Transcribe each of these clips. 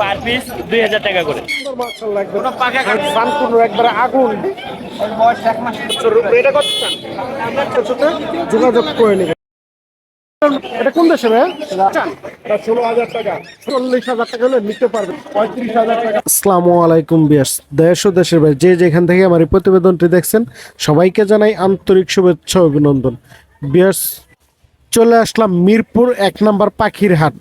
Per piece দুই হাজার টাকা করে। একবারে আগুন। এটা কত চান? আপনার সাথে যোগাযোগ করে নেবেন এটা কোন দেশে ভাই ষোলো হাজার টাকা। চল্লিশ হাজার টাকা হলে নিতে পারবেন পঁয়ত্রিশ হাজার টাকা। আসসালামু আলাইকুম বিয়াস দেশ ও দেশের বাইরে যে যেখান থেকে আমার এই প্রতিবেদনটি দেখছেন সবাইকে জানাই আন্তরিক শুভেচ্ছা অভিনন্দন। বিয়াস চলে আসলাম মিরপুর এক নম্বর পাখির হাট।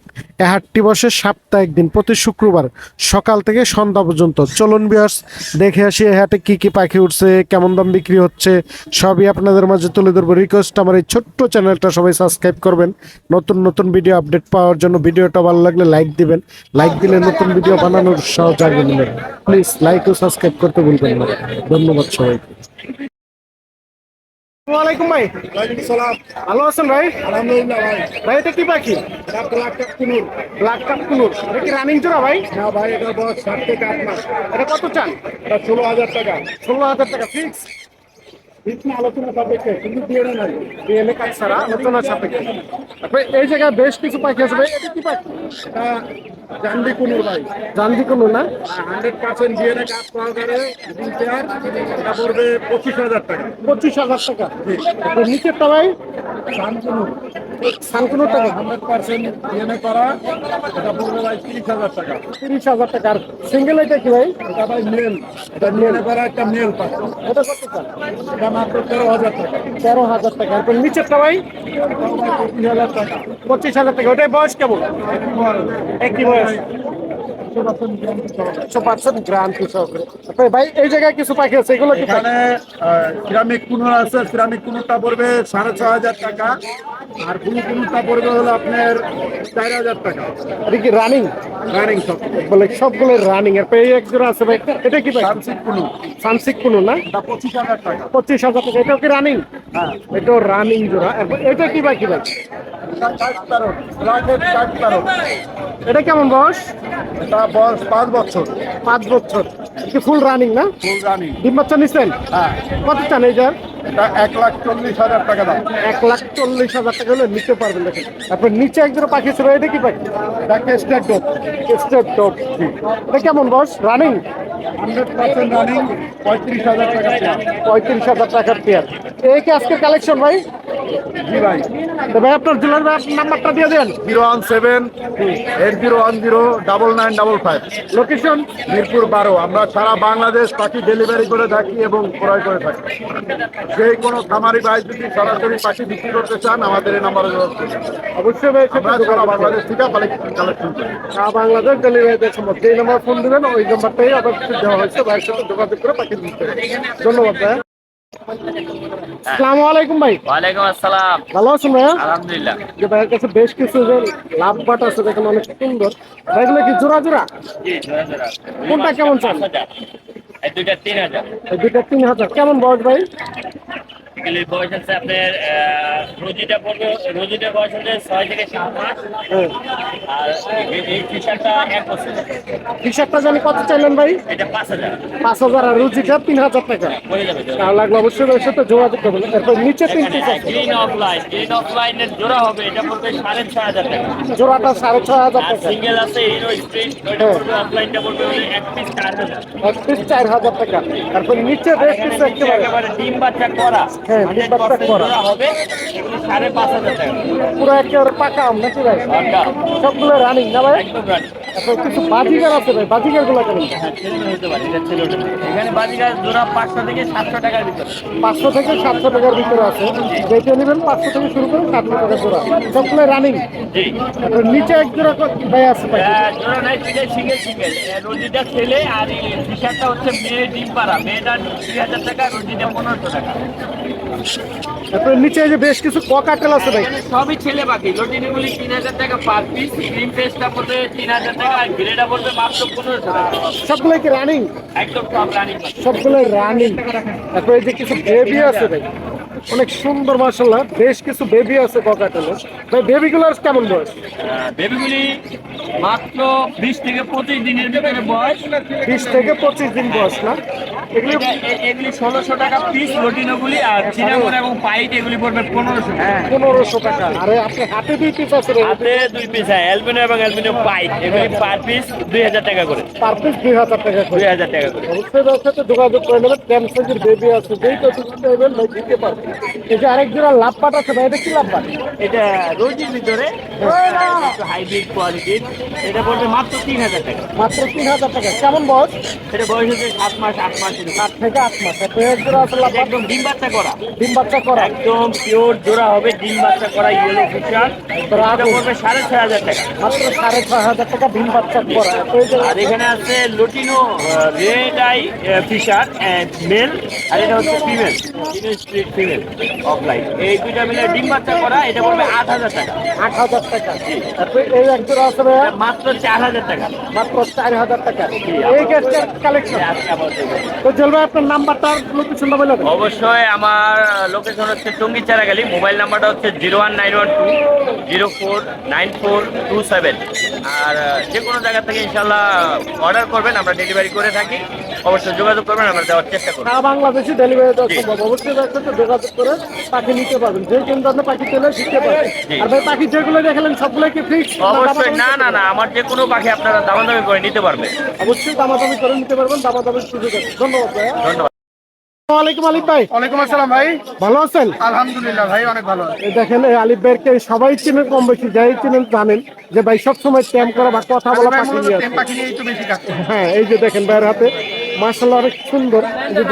এ হাটটি বসে সাপ্তাহিক দিন, প্রতি শুক্রবার সকাল থেকে সন্ধ্যা পর্যন্ত। চলুন বিয়াস দেখে আসি এ হাটে কি কি পাখি উঠছে, কেমন দাম বিক্রি হচ্ছে, সবই আপনাদের মাঝে তুলে ধরবো। রিকোয়েস্ট আমার এই ছোট্ট চ্যানেলটা সবাই সাবস্ক্রাইব করবেন। নতুন নতুন ভিডিও আপডেট পাওয়ার জন্য ভিডিওটা ভালো লাগলে লাইক দিবেন। লাইক দিলে নতুন ভিডিও বানানোর জাগবে নেবেন প্লিজ লাইক ও সাবস্ক্রাইব করতে ভুলবেন না। ধন্যবাদ সবাইকে। ওয়ালাইকুম ভাই। ভালো আছেন ভাই? আলহামদুলিল্লাহ ভাই। ভাই এটা কি পাখি? Black cap conure. Black cap conure. এটা কি রানিং জোড়া ভাই? না ভাই এটা বয়স ষাট থেকে আট মাস। এটা কত চান? ষোলো হাজার টাকা। ষোলো হাজার টাকা ফিক্স আলোচনা সাপেক্ষে কিন্তু নাই। বিএমএ কাজ ছাড়া আলোচনার সাপেক্ষে। তারপরে এই জায়গায় বেশ কিছু পাখি আছে ভাই এটা কি পাখি? এটা জান্ডি কুনুর ভাই জানবি কোনো না হান্ড্রেড পার্সেন্ট দিয়ে কাজ সহকারে দুই পেয়ার এটা পড়বে পঁচিশ হাজার টাকা। পঁচিশ হাজার টাকা। নিচেরটা ভাই? কুনুর সানকুনোর টাকা হান্ড্রেড পার্সেন্ট ডিএনএ করা এটা পড়বে ভাই তিরিশ হাজার টাকা। তিরিশ হাজার টাকা। আর সিঙ্গেল এটা কি ভাই? এটা ভাই মেল এটা ডিএনএ করা একটা মেল পাচ্ছে এটা কত চান এটা মাত্র তেরো হাজার টাকা। তেরো হাজার টাকা। আর নিচেরটা ভাই? পঁচিশ হাজার টাকা। পঁচিশ হাজার টাকা। ওটাই বয়স কেমন? একই বয়স। একশো পার্সেন্ট ভাই এই জায়গায় কিছু পাখি আছে এগুলো? এখানে সিরামিক কুনুর আছে সিরামিক কুনুরটা পড়বে সাড়ে ছ হাজার টাকা আর কুনু কুনুরটা পড়বে হলো আপনার চার হাজার টাকা। এটা কি রানিং রানিং সব বলে সবগুলো রানিং পরে এই এক জোড়া আছে ভাই এটা কি ভাই? সানসিক কুনু। সানসিক কোনো না? পঁচিশ হাজার টাকা। পঁচিশ হাজার টাকা এটাও কি রানিং হ্যাঁ। এটাও রানিং জোড়া। এটা কি ভাই? কি ভাই এটা কেমন বয়স? এটা বয়স পাঁচ বছর। পাঁচ বছর। কি ফুল রানিং না? ফুল রানিং ডিম বাচ্চা নিচ্ছেন হ্যাঁ। কত চান এই যার? এটা এক লাখ চল্লিশ হাজার টাকা দাম। এক লাখ চল্লিশ হাজার টাকা হলে নিতে পারবেন দেখেন। তারপর নিচে এক জোড়া পাখি ছিল এটা কি পাখি? এটাকে স্টেট ডোপ স্টেট টপ এটা কেমন বয়স? রানিং হান্ড্রেড পার্সেন্ট রানিং পঁয়ত্রিশ হাজার টাকা। পঁয়ত্রিশ হাজার টাকার পেয়ার এই কি আজকের কালেকশন ভাই? ভাই আপনার ভাই নাম্বারটা দিয়ে দেন। Zero one seven eight zero one zero double nine double five. Location Mirpur বারো। আমরা সারা বাংলাদেশ পাখি ডেলিভারি করে থাকি এবং ক্রয় করে থাকি। যে কোনো খামারি ভাই যদি সরাসরি পাখি বিক্রি করতে চান আমাদের এই নাম্বারে অবশ্যই ভাই আমরা সারা বাংলাদেশ থেকে কালেকশন করি সারা বাংলাদেশ ডেলিভারিদের সম্ভব যেই নাম্বার ফোন দেবেন ওই নাম্বারটাই আবার দেওয়া হয়েছে। ভাইয়ের সাথে যোগাযোগ করে পাখি দিতে ধন্যবাদ ভাই। আসসালামু আলাইকুম ভাই। ওয়ালাইকুম আসসালাম। ভালো আছেন ভাইয়া? আলহামদুলিল্লাহ। যে ভাইয়ের কাছে বেশ কিছু যে লাভ বাট আছে দেখেন অনেক সুন্দর। ভাইগুলো কি জোড়া জোড়া? জি জোড়া জোড়া। কোনটা কেমন চান? এই দুইটা তিন হাজার। এই দুইটা তিন হাজার। কেমন বয়স ভাই? এগুলির বয়স আছে আপনার রোজিটা পড়বে রোজিটা বয়স হচ্ছে ছয় থেকে সাত মাস। হ্যাঁ আর এই- এই টি শার্টটা এক বছর। টি শার্টটা জানি কত চাইলেন ভাই? এটা পাঁচ হাজার। পাঁচ হাজার আর রুজিটা তিন হাজার টাকা। যাবে জোড়া। তাহলে অবশ্যই ভাইয়ের সাথে যোগাযোগ করবেন। এরপর নিচে তিন পিস গ্রিন অফলাইন গ্রিন অফলাইনের জোড়া হবে এটা পড়বে সাড়ে ছয় হাজার টাকা। জোড়াটা সাড়ে ছয় হাজার টাকা। সিঙ্গেল আছে হিরো স্ট্রিট ওইটা পড়বে অফলাইনটা পড়বে এক পিস চার হাজার। এক পিস চার হাজার টাকা। তারপর নিচে নিচে একেবারে। একেবারে ডিম বাচ্চা করা। হ্যাঁ, ডিম বাচ্চা করা। হবে এগুলো সাড়ে পাঁচ হাজার টাকা। পুরো একেবারে পাকা আম নাকি ভাই? সবগুলো রানিং না ভাই? একদম রানি তারপর কিছু বাজিগার আছে ভাই? বাজিগারগুলো কেমন? হ্যাঁ। এখানে জোড়া পাঁচশো থেকে সাতশো টাকার ভিতরে। পাঁচশো থেকে সাতশো টাকার ভিতরে আছে। যেটা নেবেন পাঁচশো থেকে শুরু করে সাতশো টাকা জোড়া। সবগুলো রানিং নিচে এক জোড়া ভাই আছে আহ, জোড়া নাই সিঙ্গেল সিঙ্গেল রোজিটা ছেলে আর টি শার্টটা হচ্ছে মেয়ে ডিম পাড়া। মেয়েটা দুই হাজার টাকা রোজিটা পনেরোশো টাকা। তারপর নিচে যে বেশ কিছু ককাটেল আছে ভাই। সবই ছেলে পাখি। লটিনিগুলি তিন হাজার টাকা পার পিস ক্রিম পেস্টটা পড়বে তিন হাজার টাকা আর গ্রেটা পড়বে মাত্র পনেরোশো টাকা। সবগুলো কি রানিং একদম সব রানিং সবগুলো রানিং তারপর এই যে কিছু বেবি আছে ভাই অনেক সুন্দর মার্শাল্লাহ বেশ কিছু বেবি আছে ককাটেলের ভাই বেবিগুলোর কেমন বয়স? বেবিগুলি মাত্র বিশ থেকে পঁচিশ দিনের ভিতরে বয়স। বিশ থেকে পঁচিশ দিন বয়স না? এগুলি এটা- এ- এগুলি ষোলোশো টাকা পিস লটিনো আর চিনামন এবং পাইট এগুলি পড়বে পনেরোশো হ্যাঁ পনেরোশো টাকা। আরে আপনি হাতে দুই পিস আছে হাতে দুই পিস হ্যাঁ অ্যালবিনো এবং অ্যালবিনো পাইট এগুলি পার পিস দুই হাজার টাকা করে। পার পিস দুই হাজার টাকা দুই হাজার টাকা করে। অবশ্যই সাথে যোগাযোগ করে নেবেন। টেন বেবি আছে যেই কত দিতে ভাই দিতে পারবেন এই যে আরেক জোড়া লাভ পাট আছে ভাই এটা কি লাভ পাট? এটা রোজির ভিতরে হাইব্রিড কোয়ালিটির এটা পড়বে মাত্র তিন হাজার টাকা। মাত্র তিন হাজার টাকা। কেমন বয়স? এটা বয়স হচ্ছে সাত মাস আট মাস। আট থেকে আট মাস। একদম ডিম বাচ্চা করা। ডিম বাচ্চা করা। একদম পিওর জোড়া হবে ডিম বাচ্চা করা ইয়েলো ফিশার এটা পড়বে সাড়ে ছয় হাজার টাকা। মাত্র সাড়ে ছয় হাজার টাকা ডিম বাচ্চা করা। আর এখানে আছে lutino red eye fisher male আর এটা হচ্ছে female street female of light এই দুইটা মিলে ডিম বাচ্চা করা এটা পড়বে আট হাজার টাকা। আট হাজার টাকা। এই এক জোড়া আছে মাত্র চার হাজার টাকা। মাত্র চার হাজার টাকা। এই কালেকশন তো জল আপনার নাম্বারটা লোকেশনটা বলে দেন। অবশ্যই আমার লোকেশন হচ্ছে টঙ্গি চারাগালি মোবাইল নাম্বারটা হচ্ছে zero one nine one two zero four nine four two seven আর যে কোনো জায়গা থেকে ইনশাল্লাহ অর্ডার করবেন, আমরা ডেলিভারি করে থাকি। অবশ্যই যোগাযোগ করবেন আমরা দেওয়ার চেষ্টা করব। সারা বাংলাদেশে ডেলিভারি দেওয়া সম্ভব। অবশ্যই তার সাথে যোগাযোগ করে পাখি নিতে পারবেন। যে কোন ধরনের পাখি পেলে শিখতে পারবেন। আর ভাই পাখি যেগুলো দেখালেন সবগুলো কি ফিক্স অবশ্যই না না না আমার যে কোনো পাখি আপনারা দামাদামি করে নিতে পারবেন অবশ্যই দামাদামি করে নিতে পারবেন দামাদামির সুযোগ আছে। ধন্যবাদ ভাই ধন্যবাদ। আলিফ ভাই। ওয়ালাইকুম আসসালাম ভাই। ভালো আছেন? আলহামদুলিল্লাহ ভাই অনেক ভালো এই দেখেন এই আলিফ ভাইকে সবাই চিনেন কম বেশি যাই চিনেন জানেন যে ভাই সবসময় ট্যাম করা বা কথা বলা পাখি নিয়ে আসে। পাখি নিয়ে একটু বেশি কাজ হ্যাঁ এই যে দেখেন ভাইয়ের হাতে মার্শাল অনেক সুন্দর এই যে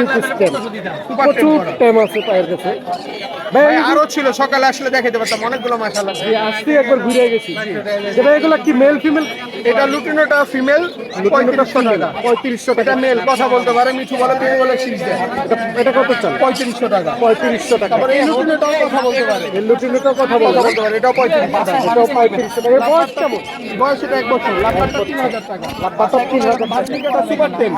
প্রচুর ট্যাম আছে পায়ের কাছে। ভাই আরও ছিল সকালে আসলে দেখাতে পারতাম অনেকগুলো এই আসতে একবার ঘুরে গেছি। ভাই এগুলো কি মেল ফিমেল এটা লুটিনোটা ফিমেল পঁয়ত্রিশশো টাকা। পঁয়ত্রিশশো টাকা। এটা মেল কথা বলতে পারে মিঠু বলে পেয়ে বলে দেয়। এটা- কত চাল? পঁয়ত্রিশশো টাকা। পঁয়ত্রিশশো টাকা। তারপরে এই লুটিনোটাও কথা বলতে পারে। এই লুটিনিটাও কথা বলতে পারে। এটাও পঁয়ত্রিশশো টাকা। এটাও পঁয়ত্রিশশো টাকা। বয়স কেমন? বয়স এটা এক বছর। লাভটা তিন হাজার টাকা। বাচ্চা তিন হাজার। টাকা সুপার টেন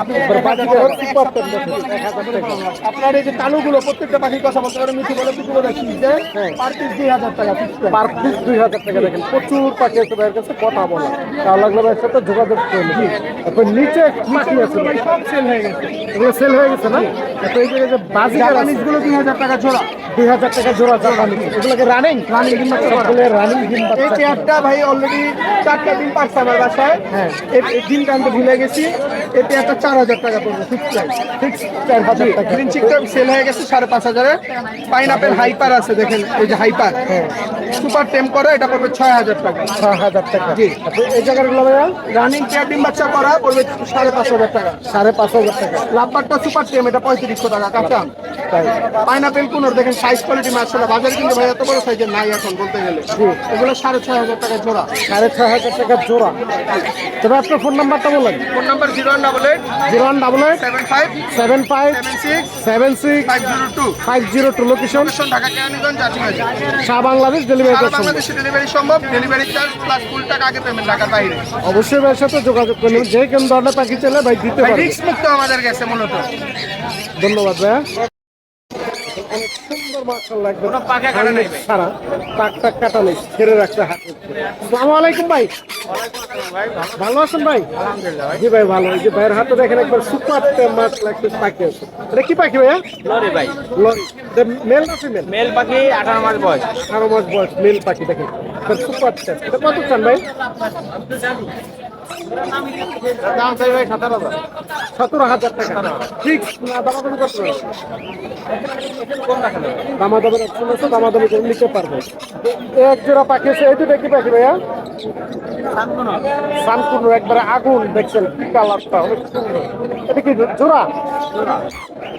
আপনার এই যে তালুগুলো প্রত্যেকটা পাখির কথা বলতে পারে মিঠু বলে পিঠু বলে দেয় পার পিস দুই হাজার টাকা পার পিস দুই হাজার টাকা দেখেন প্রচুর পাখি আছে ভাইয়ের কাছে কথা বলা। তাও লাগলে ভাইয়ের সাথে? যোগাযোগ করে নিন তারপর নিচে পাখি আছে। সব সেল হয়ে গেছে। এগুলো সেল হয়ে গেছে না? তারপর এই যে- যে জাপানিজগুলো দুই হাজার টাকা জোড়া। দুই হাজার টাকা জোড়া জাপানি এগুলোকে রানিং রানিং ডিম বাচ্চা রানিং ডিম এই বাচ্চা পেয়ারটা ভাই অলরেডি চারটা দিন পারছে আমার বাসায়। হ্যাঁ। এই দিনটা আমি ভুলে গেছি। এই পেয়ারটা চার হাজার টাকা গ্রিন চিকটা সেল হয়ে গেছে সাড়ে পাঁচ হাজারে পাইনাপেল হাইপার আছে দেখেন এই যে হাইপার সুপার টেম করে এটা পড়বে ছয় হাজার টাকা ছয় হাজার টাকা তারপর এই জায়গাগুলো ভাইয়া রানিং পেয়ার ডিম বাচ্চা করা পড়বে সাড়ে পাঁচ হাজার টাকা সাড়ে পাঁচ হাজার টাকা লাভবারটা সুপার টেম এটা পঁয়ত্রিশশো টাকা কাঁচা পাইনাপেল কোনোর দেখেন সাইজ কোয়ালিটি মার্শাল বাজারে কিন্তু ভাই এত বড় সাইজের নাই এখন বলতে গেলে এগুলো সাড়ে ছয় হাজার টাকা জোড়া সাড়ে ছয় হাজার টাকা জোড়া তবে আপনার ফোন নাম্বারটা বলেন phone number zero one double eight zero one double eight seven five seven six five zero two location Shah Bangladesh delivery সারা ডেলিভারি সম্ভব। ডেলিভারি চার্জ প্লাস ফুল টাকা আগে পেমেন্ট ঢাকার বাইরে। অবশ্যই ভাইয়ের সাথে যোগাযোগ করে নেবেন যে কেন ধরনের পাখি চাইলে ভাই দিতে মুক্ত আমাদের গেছে মূলত। ধন্যবাদ ভাইয়া। সুন্দর মাশাআল্লাহ একদম কোনো পাখা কাটা নেই ভাই। সারা টাক টাক কাটা নেই ছেড়ে রাখছে হাতে আসসালামু আলাইকুম ভাই। ভালো আছেন ভাই? জি ভাই ভালো। এই যে ভাইয়ের হাতে দেখেন একবার সুপার মাছ লাগছে পাখি আছে। এটা কি পাখি ভাইয়া? লরি ভাই। লরি। মেল না ফিমেল? মেল পাখি আঠারো মাস বয়স। আঠারো মাস বয়স মেল পাখি দেখেন। সুপার এটা কত চান ভাই? দাম চাই ভাই সতেরো হাজার। সতেরো হাজার টাকা। ঠিক। দামাদামি করতে পারবে দামাদামের অপশন দামাদামি করে নিতে পারবে। এক জোড়া পাখি আছে পাখি ভাইয়া? একবারে আগুন, দেখছেন কালারটা অনেক সুন্দর। এটা কি জোড়া?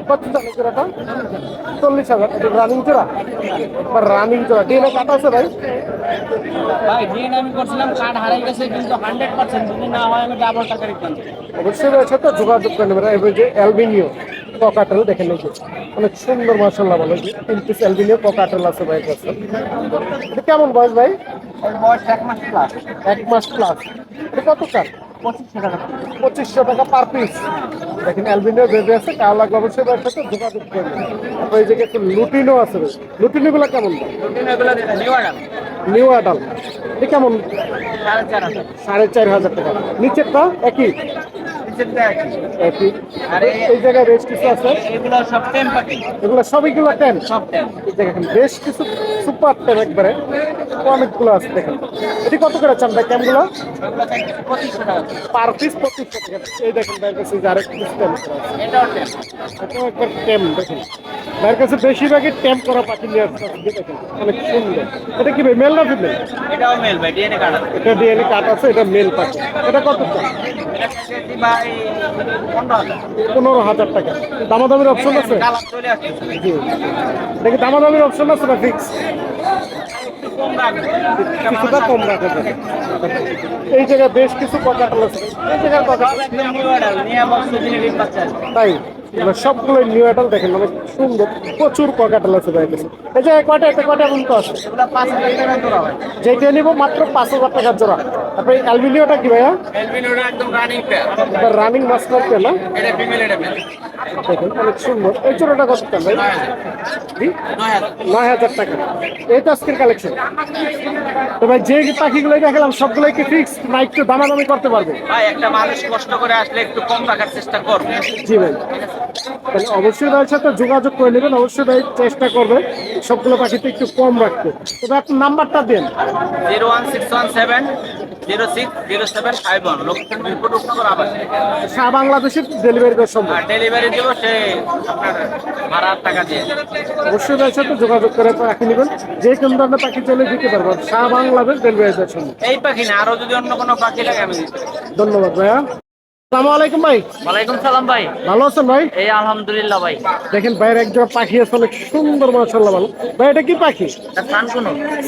কত জানে জোড়াটা? চল্লিশ হাজার। এটা রানিং জোড়া? একবার রানিং জোড়া। ডিএনএ কাটা আছে ভাই? ভাই ডিএন আমি করছিলাম কার্ড হারাই গেছে কিন্তু হান্ড্রেড পার্সেন্ট যদি না হয় আমি ডাবল টাকা রিটার্ন অবশ্যই রয়েছে তো যোগাযোগ করে নেবেন। এবার যে অ্যালবিনিও ককাটেল দেখেন এই যে। অনেক সুন্দর মাসাল্লাহ বলে তিন পিস অ্যালবিনিও ককাটেল আছে ভাই কাছে কেমন বয়স ভাই? বয়স এক মাস প্লাস এক মাস প্লাস এটা কত চার পঁচিশশো টাকা পার পিস। দেখেন অ্যালবিনিও বেবি আছে কার লাগবে অবশ্যই সাথে যোগাযোগ করে নেবেন তারপর এই যে একটু লুটিনও আছে লুটিনিগুলো কেমন? New adult. কেমন? সাড়ে চার হাজার টাকা। নিচেরটা একই? এই জায়গায় বেশ কিছু আছে। এগুলো সব টেম পাখি এগুলো সবইগুলো টেন সব এই বেশ কিছু সুপার টেন একবারে। অনেকগুলো আছে দেখেন। এটি কত করে চান ভাই ক্যামগুলো পার পিস পঁচিশশো টাকা এই দেখেন ভাইয়ের কাছে আরেক পিস টেম এটাও একবার টেম দেখেন। ভাইয়ের কাছে বেশিরভাগই টেম করা পাখি নিয়ে হবে দেখেন। অনেক সুন্দর। এটা কি ভাই মেল না ফিমেল এটাও মেল ভাই ডিএনএ এটা ডিএনএ কাট আছে এটা মেল পাখি। এটা কত চান ভাই পনেরো হাজার টাকা। দামাদামির অপশন আছে? জি। দেখি দামাদামির অপশন আছে না ফিক্স কিছুটা কম রাখা যাবে এই জায়গায় বেশ কিছু কথা আছে। এই জায়গার বাচ্চা তাই? মানে সবগুলো নিউ অ্যাডাল দেখেন অনেক সুন্দর প্রচুর পকাটাল আছে ভাই কাছে এই জায়গায় কয়টা একটা কয়টা আছে? যেটা নিব মাত্র পাঁচ হাজার টাকার জোড়া। তারপরে অ্যালবিনিওটা কি ভাইয়া? একদম রানিং পেয়ার এটা রানিং মাছ করতে না? এটা ফিমেল এটা মেল দেখেন অনেক সুন্দর। এই জোড়াটা কত টাকা ভাই? নয় হাজার। টাকা। এই তো আজকের কালেকশন তো ভাই যে পাখিগুলো দেখালাম সবগুলোই কি ফিক্স না একটু দামাদামি করতে পারবে? ভাই একটা মানুষ কষ্ট করে আসলে একটু কম রাখার চেষ্টা করবে। জি ভাই। তাহলে অবশ্যই ভাইয়ের সাথে যোগাযোগ করে নেবেন অবশ্যই ভাই চেষ্টা করবে সবগুলো পাখিতে একটু কম রাখতে। তবে আপনার নাম্বারটা দেন। Zero one six one seven zero six zero seven five one location Mirpur উপনগর আবার। সারা বাংলাদেশের ডেলিভারি দেওয়ার সম্ভব। ডেলিভারি দেবো সে আপনার ভাড়ার টাকা দিয়ে। অবশ্যই ভাইয়ের সাথে যোগাযোগ করে পাখি নেবেন। যে কোনো ধরনের পাখি চলে দিতে পারব সারা বাংলাদেশ ডেলিভারি দেওয়ার সম্ভব। এই পাখি না আরও যদি অন্য কোনো পাখি লাগে আমি দিতে ধন্যবাদ ভাইয়া। আসসালামু আলাইকুম ভাই। ওয়ালাইকুম সালাম ভাই। ভালো আছেন ভাই? এই আলহামদুলিল্লাহ ভাই। দেখেন ভাইয়ের একজন পাখি আছে অনেক সুন্দর মাসাল্লাহ ভালো। ভাই এটা কি পাখি? এটা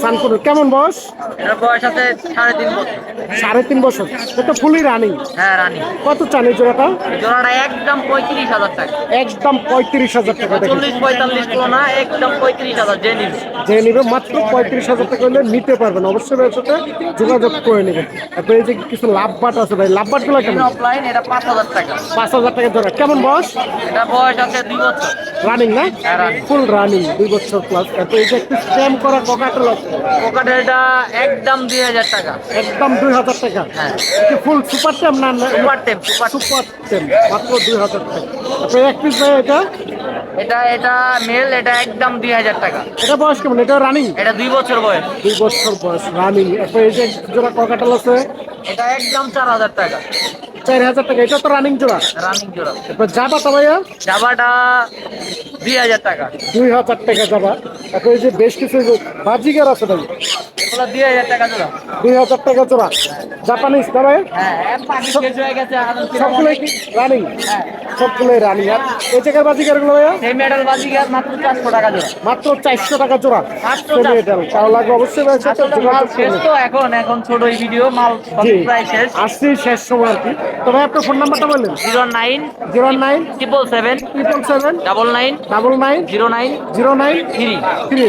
সান কেমন বয়স? এটার বয়স আছে সাড়ে তিন বছর। সাড়ে তিন বছর। এটা ফুলি রানিং। হ্যাঁ রানী। কত চান এই জোড়াটা? জোড়াটা একদম পঁয়ত্রিশ হাজার টাকা। একদম পঁয়ত্রিশ হাজার টাকা দেখেন। চল্লিশ পঁয়তাল্লিশ কিলো না একদম পঁয়ত্রিশ হাজার যে নিবি। যে নিবে মাত্র পঁয়ত্রিশ হাজার টাকা হলে নিতে পারবেন। অবশ্যই যোগাযোগ করে নেবেন। তারপরে এই যে কিছু লাভ বাট আছে ভাই লাভ বাটগুলো কেমন অফলাইন এটা পাঁচ হাজার টাকা। পাঁচ হাজার টাকা ধরে। কেমন বয়স? এটা বয়স আছে দুই বছর। রানিং না? হ্যাঁ, ফুল রানিং দুই বছর প্লাস তারপরে এই যে একটু স্ট্যাম্প করা ককাটেল আছে এটা একদম দুই হাজার টাকা। একদম দুই হাজার টাকা। হ্যাঁ। কি ফুল সুপার টেম না সুপার টেপ সুপার টেম মাত্র দুই হাজার টাকা। তারপরে এক পিস ভাই এটা? এটা এটা মেল এটা একদম দুই হাজার টাকা। এটা বয়স কেমন? এটা রানিং এটা দুই বছর বয়স। দুই বছর বয়স রানিং এই যে জোড়া ককাটেল আছে এটা একদম চার হাজার টাকা। চার হাজার টাকা। এটা তো রানিং জোড়া? রানিং জোড়া। তারপর যাবা তো ভাইয়া? জাবাটা দুই হাজার টাকা। দুই হাজার টাকা যাবা তারপর এই যে বেশ কিছু বাজিগার আছে ভাই? এগুলো দুই হাজার টাকা জোড়া। দুই হাজার টাকা জোড়া। জাপানিজ না ভাই? হ্যাঁ শেষ হয়ে রানিং হ্যাঁ। সবগুলোই রানিং আর এই জায়গার বাজিগারগুলো ভাইয়া মেডাল মাত্র চারশো টাকা জোড়া। মাত্র চারশো টাকা জোড়া। মাত্র সেমি এটাল লাগবে অবশ্যই ভাই সাথে মাল যোগাযোগ শেষ তো এখন এখন ছোট এই ভিডিও মাল প্রায় শেষ। আসছি শেষ সময় আর কি। তো ভাই আপনার ফোন নাম্বারটা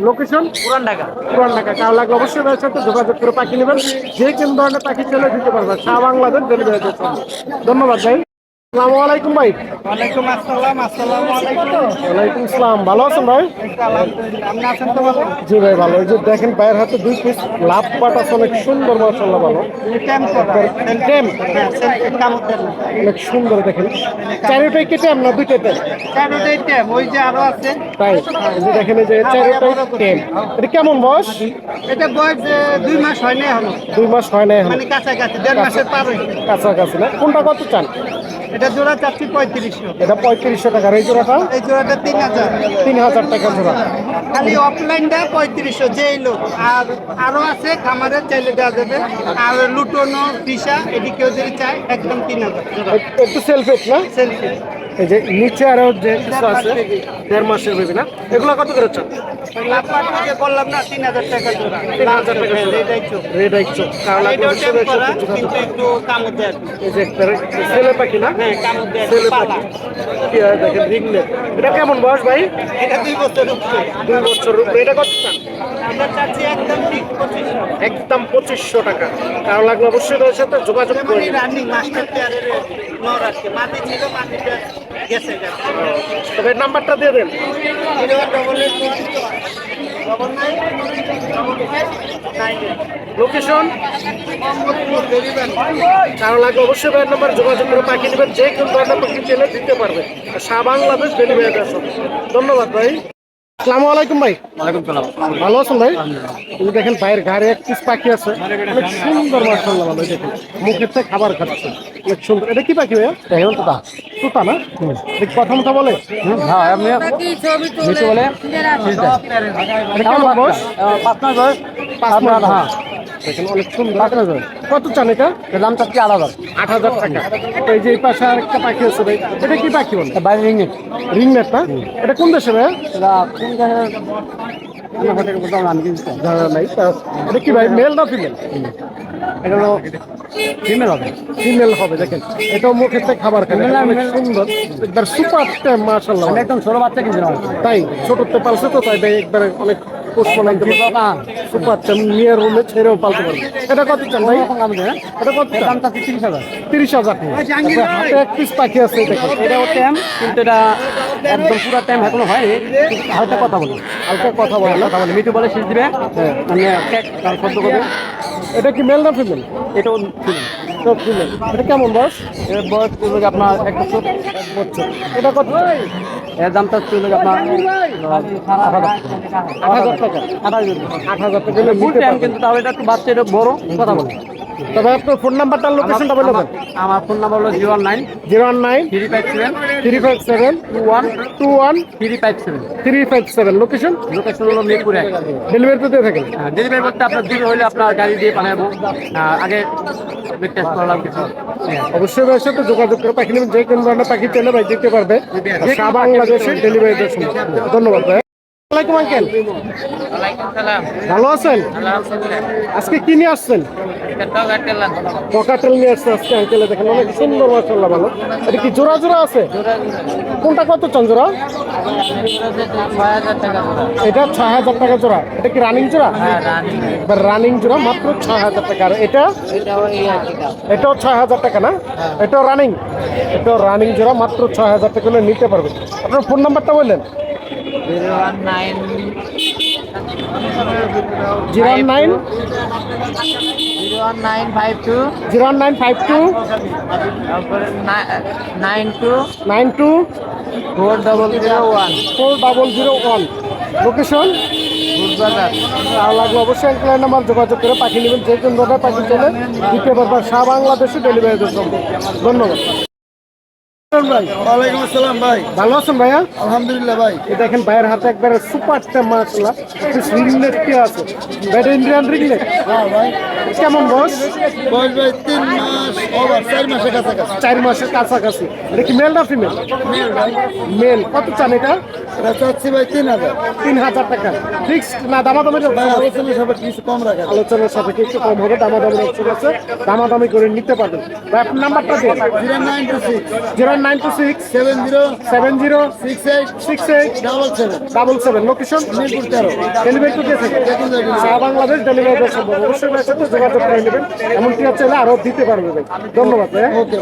লোকেশন পুরান ঢাকা। পুরান ঢাকা। কার লাগলে অবশ্যই সাথে যোগাযোগ করে পাখি নেবেন। যে কোন ধরনের পাখি চলে দিতে পারবেন। সারা বাংলাদেশ ডেলিভারি ধন্যবাদ ভাই। আসসালামু আলাইকুম ভাই। ওয়ালাইকুম আসসালাম আসসালামু আলাইকুম। ওয়ালাইকুম আসসালাম ভালো আছেন ভাই? আপনি আছেন তো ভালো? জি ভাই ভালো। এই যে দেখেন ভাইয়ের হাতে দুই পিস লাভ পাট আছে অনেক সুন্দর ভালো। টেম হ্যাঁ অনেক সুন্দর দেখেন। চারিটাই কি টেম না দুইটা টেম? চারোটাই ট্যাম ওই যে আরও আছে। তাই এই যে দেখেন এই যে চারিটাই টেম। এটা কেমন বয়স? এটা বয়স দুই মাস হয় না দুই মাস হয় না মানে কাছাকাছি দেড় মাসের পার হয়েছে। কাছাকাছি না? কোনটা কত চান? এটা জোড়া চাচ্ছি পঁয়ত্রিশশো। এটা পঁয়ত্রিশশো টাকার এই জোড়াটা? এই জোড়াটা তিন হাজার। তিন হাজার টাকা জোড়া। খালি অফলাইনটা পঁয়ত্রিশশো যেই লোক। আর আরও আছে খামারে চাইলে দেওয়া যাবে। আর লুটোনো পিসা এটি কেউ যদি চায় একদম তিন হাজার। একটু সেলফেট না? সেলফি এই যে নিচে আরও যে কিছু আছে, দেড় মাসের বেবি, না? এগুলো কত করে চান? না? তিন হাজার টাকা তিন হাজার টাকা করা এটা কেমন বয়স ভাই? দুই বছর বছর এটা একদম পঁচিশশো টাকা। কারণ লাগলে অবশ্যই তাদের সাথে যোগাযোগ করে তবে নাম্বারটা দিয়ে দেন। লোকেশন কারও লাগে অবশ্যই ভাইয়ের নাম্বার যোগাযোগ করে পাখি নেবেন যে কোনো ধরনের পাখি চেলে দিতে পারবে। সাবাংলাদেশ ডেলিভারি ধন্যবাদ ভাই। আসসালামু আলাইকুম ভাই। ভালো আছেন ভাই? তুমি দেখেন ভাইয়ের ঘাড়ে এক পিস পাখি আছে। অনেক সুন্দর মার্শাল্লাহ ভালো দেখেন। মুখের থেকে খাবার খাচ্ছে। অনেক সুন্দর। এটা কি পাখি ভাইয়া? এখন তোতা। তোতা না? কথা মতো বলে? হ্যাঁ বলে বয়স? পাঁচ মাস বয়স। পাঁচ মাস। হ্যাঁ। দেখেন অনেক সুন্দর। কত চান এটা? দাম চাচ্ছি আলাদা? আট হাজার টাকা। এই যে এই পাশে পাখি আছে ভাই এটা কি পাখি বলে? বাইরে রিঙ্গিট রিংনেট না? এটা কোন দেশে ভাই? কোন জায়গায় আমি হোটেল কোথাও আমি কিন্তু জানা নাই এটা কি ভাই মেল না ফিমেল এটা হলো ফিমেল হবে। ফিমেল হবে দেখেন। এটাও খাবার খায় অনেক সুন্দর। একবার সুপার টাইম একদম ছোট বাচ্চা তাই ছোটতে পালছে তো তাই ভাই একবারে অনেক লাগতে সুপার টাইম নিয়ে রুমে ছেড়েও পালতে পারবে। এটা কত চান ভাই? এটা কত দাম তিরিশ হাজার। তিরিশ হাজার। টাকা হাতে এক পিস পাখি আছে এটা ওর কিন্তু এটা একদম পুরো টাইম এখনও হয়নি। হালকা কথা বলো। হালকা কথা বলে কথা বলে। মিঠু বলে শেষ দিবে। হ্যাঁ। মানে শব্দ করবে। এটা কি মেল না ফিমেল এটাও ফিমেল সব ফিমেল এটা কেমন বয়স? এর বয়স আপনার এক বছর। এক বছর। এটা কত? এর দামটা চলে আপনার আট হাজার টাকা। আট হাজার আট টাকা। কিন্তু তাহলে এটা একটু বাচ্চা এটা বড়। কথা বলে তবে আপনার ফোন নাম্বারটা লোকেশনটা বলে দেন। আমার- ফোন নাম্বার হলো zero nine zero one nine three five seven three five seven two one two one three five seven. Three five seven. Location location হলো মিরপুর। এক ডেলিভারি তো দিয়ে থাকেন ডেলিভারি করতে আপনার দূরে হলে আপনার গাড়ি দিয়ে পাঠাবো। আগে করলাম কিছু। হ্যাঁ। অবশ্যই ভাইয়ের সাথে যোগাযোগ করে পাখি নেবেন যে কোনো ধরনের পাখি পেলে ভাই দিতে পারবে। সারা বাংলাদেশে ডেলিভারি ধন্যবাদ ভাই। আসসালামাইকুম আঙ্কেল। ভালো আছেন? আজকে কি নিয়ে আসছেন? পকাটেল নিয়ে আসছে আজকে আঙ্কেলে দেখেন অনেক সুন্দর মাসাল্লাহ ভালো। এটা কি জোড়া জোড়া আছে? কোনটা কত চান জোড়া? এটা ছয় হাজার টাকা জোড়া। এটা কি রানিং জোড়া? এবার রানিং জোড়া মাত্র ছয় হাজার টাকা। আর এটা? এটাও ছয় হাজার টাকা না? এটাও রানিং এটাও রানিং জোড়া মাত্র ছয় হাজার টাকা নিতে পারবে। আপনার ফোন নাম্বারটা বললেন? Zero nine zero one nine five two zero nine five two তারপরে nine two nine two four double zero one four double zero one location আর লাগলে অবশ্যই একলাই নাম্বার যোগাযোগ করে পাখি নেবেন। যে কোনো ধরনের পাখি চলে দিতে পারবেন সারা বাংলাদেশে ডেলিভারি দিতে ধন্যবাদ। ওয়ালাইকুম আসসালাম ভাই। ভালো আছেন ভাইয়া? আলহামদুলিল্লাহ ভাই। দেখেন ভাইয়ের হাতে একবারে সুপার কি আছে? ব্যাট ইন্ডিয়ান হ্যাঁ ভাই। কেমন বয়স? বয়স ভাই তিন মাস ওভার চার মাসের কাছাকাছি। চার মাসের কাছাকাছি। এটা কি মেল না ফিমেল মেল কত চান এটা? এটা চাচ্ছি ভাই তিন হাজার। তিন হাজার টাকা। না দামাদামি ভাই আলোচনা সবাই কিছু কম রাখা আলোচনার সাথে একটু কম হবে দামাদামি অপশন আছে দামাদামি করে নিতে পারবেন। ভাই আপনার নাম্বারটা দিন zero nine two six. Zero nine two six seven zero seven zero six eight six eight double seven. Double seven location Mirpur তেরো ডেলিভারি তো দিয়ে থাকে সারা বাংলাদেশ ডেলিভারি সম্ভব অবশ্যই ভাইয়ের সাথে যোগাযোগ করে নেবেন। এমনকি চাইলে আরও দিতে পারবে ভাই। ধন্যবাদ ভাই ওকে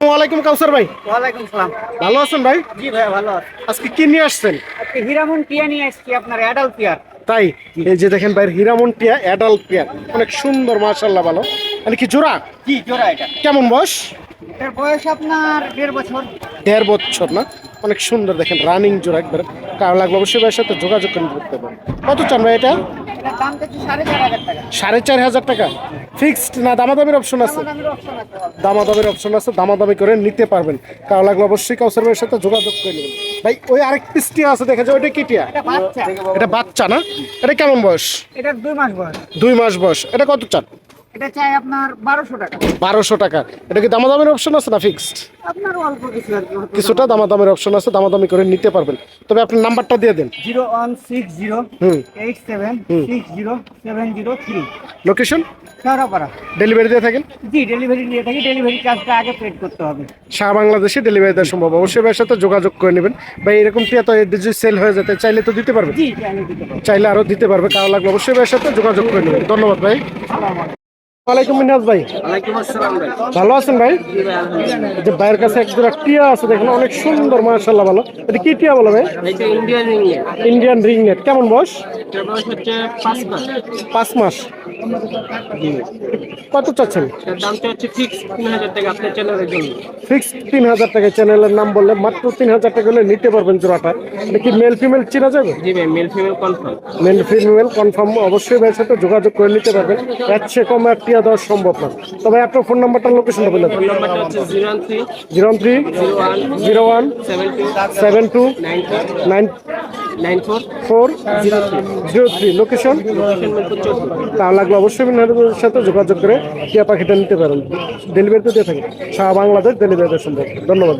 ওয়ালাইকুম কাউসার ভাই। ওয়ালাইকুম সালাম। ভালো আছেন ভাই? জি ভাই ভালো আজকে কি নিয়ে আসছেন? আজকে হিরামন টিয়া নিয়ে আসছি আপনার অ্যাডাল্ট টিয়ার। তাই? এই যে দেখেন ভাই হীরামন টিয়া অ্যাডাল্ট পেয়ার অনেক সুন্দর মাশাল্লাহ ভালো। মানে কি জোড়া? জি জোড়া এটা। কেমন বয়স? এটার বয়স আপনার দেড় বছর। দেড় বছর না? অনেক সুন্দর দেখেন রানিং জোড়া একবার। কারও লাগল অবশ্যই ভাইয়ের সাথে যোগাযোগ করে করতে পারেন কত চান ভাই এটা? সাড়ে চার হাজার টাকা। ফিক্সড না দামাদামির অপশন আছে? দামের অপশন আছে। দামাদামির অপশন আছে দামাদামি করে নিতে পারবেন। কারও লাগল অবশ্যই কাউসার ভাইয়ের সাথে যোগাযোগ করে নেবেন। ভাই ওই আরেক পিস টিয়া আছে দেখা যায় ওইটা কি টিয়া? এটা বাচ্চা না? এটা কেমন বয়স? এটার দুই মাস বয়স। দুই মাস বয়স। এটা কত চান? এটা চাই আপনার বারোশো টাকা। এটা কি দামাদামির অপশন আছে না ফিক্সড আপনার অল্প কিছু আর কি কিছুটা দামাদামির অপশন আছে দামাদামি করে নিতে পারবেন। তবে আপনার নাম্বারটা দিয়ে দেন। লোকেশন ডেলিভারি দিয়ে থাকেন? জি ডেলিভারি দিয়ে থাকি ডেলিভারি চার্জটা আগে পেড করতে হবে। সারা বাংলাদেশে ডেলিভারি দেওয়া সম্ভব। অবশ্যই ভাইয়ের সাথে যোগাযোগ করে নেবেন। ভাই এরকম তো সেল হয়ে যেতে চাইলে তো দিতে পারবে জি আমি দিতে পারব চাইলে আরও দিতে পারবে কারও লাগলে অবশ্যই ভাইয়ের সাথে যোগাযোগ করে নেবেন। ধন্যবাদ ভাই। ওয়ালাইকুম মিনাজ ভাই। ওয়ালাইকুম আসসালাম ভাই। ভালো আছেন ভাই? যে ভাইয়ের কাছে এক জোড়া টিয়া আছে দেখেন অনেক সুন্দর ভালো। এটা কি টিয়া বলো ভাই? ইন্ডিয়ান রিংয়ে রিং নেট কেমন বয়স? পাঁচ মাস। কত চাচ্ছেন? ফিক্স তিন হাজার টাকা চ্যানেলের নাম বললে মাত্র তিন হাজার টাকা হলে নিতে পারবেন জোড়াটা। এটা কি মেল ফিমেল চেনা যাবে? Male female confirm male female confirm অবশ্যই ভাইয়ের সাথে যোগাযোগ করে নিতে পারবেন। চেয়ে কম আর টিয়া দেওয়া সম্ভব না। তবে আপনার ফোন নাম্বারটা লোকেশনটা বলে phone zero three zero one seven two nine four zero three location তা লাগলে অবশ্যই মিনারের সাথে যোগাযোগ করে, টিয়া পাখিটা নিতে পারেন। ডেলিভারি তো দিয়ে থাকে, সারা বাংলাদেশ ডেলিভারি সম্ভব। ধন্যবাদ